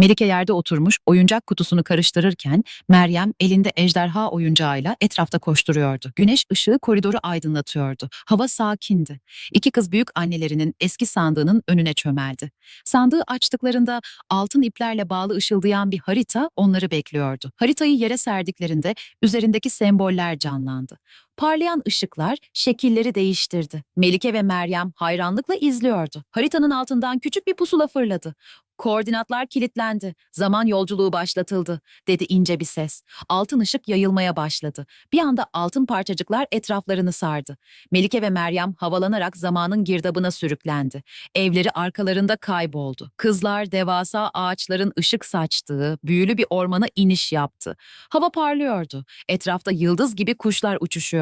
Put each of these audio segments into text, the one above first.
Melike yerde oturmuş oyuncak kutusunu karıştırırken Meryem elinde ejderha oyuncağıyla etrafta koşturuyordu. Güneş ışığı koridoru aydınlatıyordu. Hava sakindi. İki kız büyük annelerinin eski sandığının önüne çömeldi. Sandığı açtıklarında altın iplerle bağlı ışıldayan bir harita onları bekliyordu. Haritayı yere serdiklerinde üzerindeki semboller canlandı. Parlayan ışıklar şekilleri değiştirdi. Melike ve Meryem hayranlıkla izliyordu. Haritanın altından küçük bir pusula fırladı. Koordinatlar kilitlendi. Zaman yolculuğu başlatıldı, dedi ince bir ses. Altın ışık yayılmaya başladı. Bir anda altın parçacıklar etraflarını sardı. Melike ve Meryem havalanarak zamanın girdabına sürüklendi. Evleri arkalarında kayboldu. Kızlar devasa ağaçların ışık saçtığı büyülü bir ormana iniş yaptı. Hava parlıyordu. Etrafta yıldız gibi kuşlar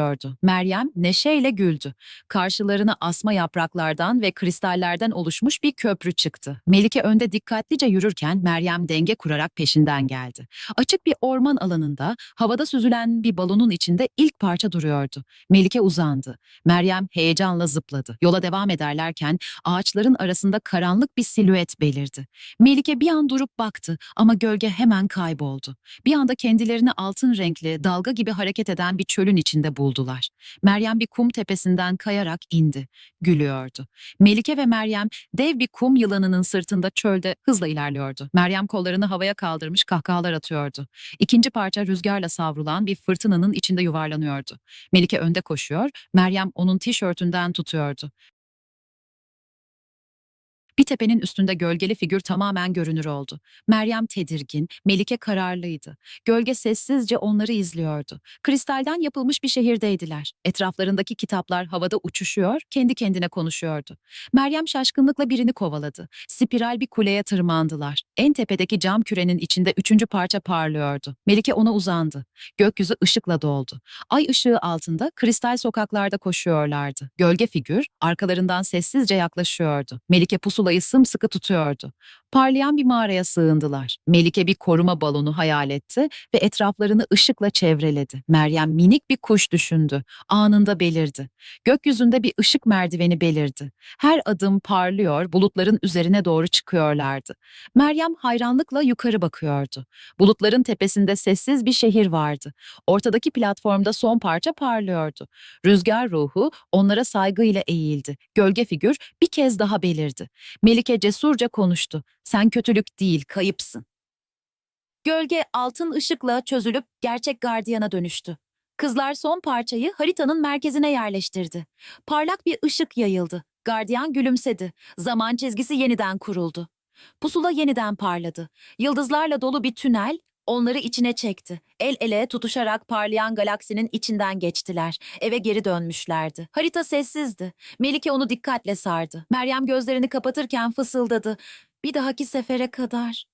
uçuşuyordu. Meryem neşeyle güldü. Karşılarına asma yapraklardan ve kristallerden oluşmuş bir köprü çıktı. Melike önde dikkatlice yürürken Meryem denge kurarak peşinden geldi. Açık bir orman alanında havada süzülen bir balonun içinde ilk parça duruyordu. Melike uzandı. Meryem heyecanla zıpladı. Yola devam ederlerken ağaçların arasında karanlık bir silüet belirdi. Melike bir an durup baktı ama gölge hemen kayboldu. Bir anda kendilerini altın renkli, dalga gibi hareket eden bir çölün içinde buldular. Meryem bir kum tepesinden kayarak indi. Gülüyordu. Melike ve Meryem dev bir kum yılanının sırtında çölde hızla ilerliyordu. Meryem kollarını havaya kaldırmış kahkahalar atıyordu. İkinci parça rüzgarla savrulan bir fırtınanın içinde yuvarlanıyordu. Melike önde koşuyor, Meryem onun tişörtünden tutuyordu. Bir tepenin üstünde gölgeli figür tamamen görünür oldu. Meryem tedirgin, Melike kararlıydı. Gölge sessizce onları izliyordu. Kristalden yapılmış bir şehirdeydiler. Etraflarındaki kitaplar havada uçuşuyor, kendi kendine konuşuyordu. Meryem şaşkınlıkla birini kovaladı. Spiral bir kuleye tırmandılar. En tepedeki cam kürenin içinde üçüncü parça parlıyordu. Melike ona uzandı. Gökyüzü ışıkla doldu. Ay ışığı altında kristal sokaklarda koşuyorlardı. Gölge figür arkalarından sessizce yaklaşıyordu. Melike pusulayı sımsıkı tutuyordu. Parlayan bir mağaraya sığındılar. Melike bir koruma balonu hayal etti ve etraflarını ışıkla çevreledi. Meryem minik bir kuş düşündü. Anında belirdi. Gökyüzünde bir ışık merdiveni belirdi. Her adım parlıyor, bulutların üzerine doğru çıkıyorlardı. Meryem hayranlıkla yukarı bakıyordu. Bulutların tepesinde sessiz bir şehir vardı. Ortadaki platformda son parça parlıyordu. Rüzgar ruhu onlara saygıyla eğildi. Gölge figür bir kez daha belirdi. Melike cesurca konuştu. Sen kötülük değil, kayıpsın. Gölge altın ışıkla çözülüp gerçek gardiyana dönüştü. Kızlar son parçayı haritanın merkezine yerleştirdi. Parlak bir ışık yayıldı. Gardiyan gülümsedi. Zaman çizgisi yeniden kuruldu. Pusula yeniden parladı. Yıldızlarla dolu bir tünel onları içine çekti. El ele tutuşarak parlayan galaksinin içinden geçtiler. Eve geri dönmüşlerdi. Harita sessizdi. Melike onu dikkatle sardı. Meryem gözlerini kapatırken fısıldadı. Bir dahaki sefere kadar.